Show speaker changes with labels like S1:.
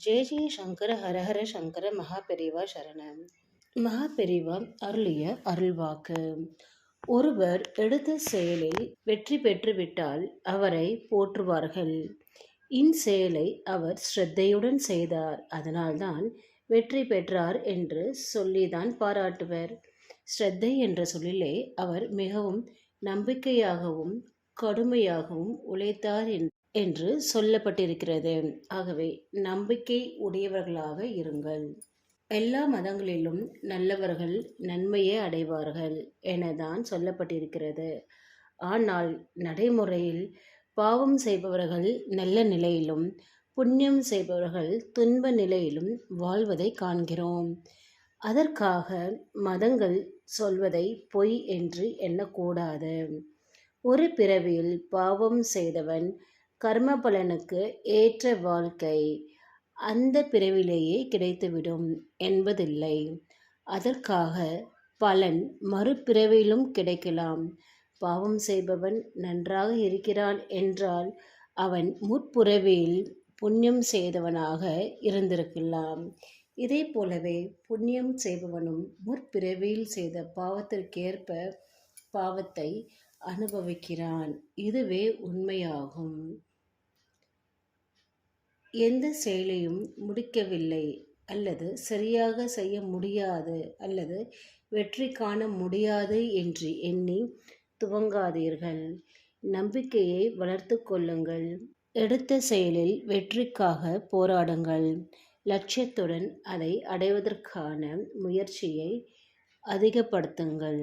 S1: ஜெய ஜெய சங்கர ஹரஹர சங்கர மகாபெரிவா சரணம். மகாபெரிவா அருளிய அருள்வாக்கு. ஒருவர் எடுத்த செயலில் வெற்றி பெற்றுவிட்டால் அவரை போற்றுவார்கள். இன்செயலை அவர் ஸ்ரத்தையுடன் செய்தார். அதனால்தான் வெற்றி பெற்றார் என்று சொல்லிதான் பாராட்டுவர். ஸ்ரத்தை என்ற சொல்லிலே அவர் மிகவும் நம்பிக்கையாகவும் கடுமையாகவும் உழைத்தார் என்று என்று சொல்லப்பட்டிருக்கிறது. ஆகவே நம்பிக்கை உடையவர்களாக இருங்கள். எல்லா மதங்களிலும் நல்லவர்கள் நன்மையை அடைவார்கள் எனதான் சொல்லப்பட்டிருக்கிறது. ஆனால் நடைமுறையில் பாவம் செய்பவர்கள் நல்ல நிலையிலும் புண்ணியம் செய்பவர்கள் துன்ப நிலையிலும் வாழ்வதை காண்கிறோம். அதற்காக மதங்கள் சொல்வதை பொய் என்று எண்ணக்கூடாது. ஒரு பிறவியில் பாவம் செய்தவன் கர்ம பலனுக்கு ஏற்ற வாழ்க்கை அந்த பிறவிலேயே கிடைத்துவிடும் என்பதில்லை. அதற்காக பலன் மறுபிறவிலும் கிடைக்கலாம். பாவம் செய்பவன் நன்றாக இருக்கிறான் என்றால் அவன் முற்பிறவியில் புண்ணியம் செய்தவனாக இருந்திருக்கலாம். இதே போலவே புண்ணியம் செய்பவனும் முற்பிறவியில் செய்த பாவத்திற்கேற்ப பாவத்தை அனுபவிக்கிறான். இதுவே உண்மையாகும். எந்த செயலையும் முடிக்கவில்லை அல்லது சரியாக செய்ய முடியாது அல்லது வெற்றி காண முடியாது என்று எண்ணி துவங்காதீர்கள். நம்பிக்கையை வளர்த்து கொள்ளுங்கள். எடுத்த செயலில் வெற்றிக்காக போராடுங்கள். லட்சியத்துடன் அதை அடைவதற்கான முயற்சியை அதிகப்படுத்துங்கள்.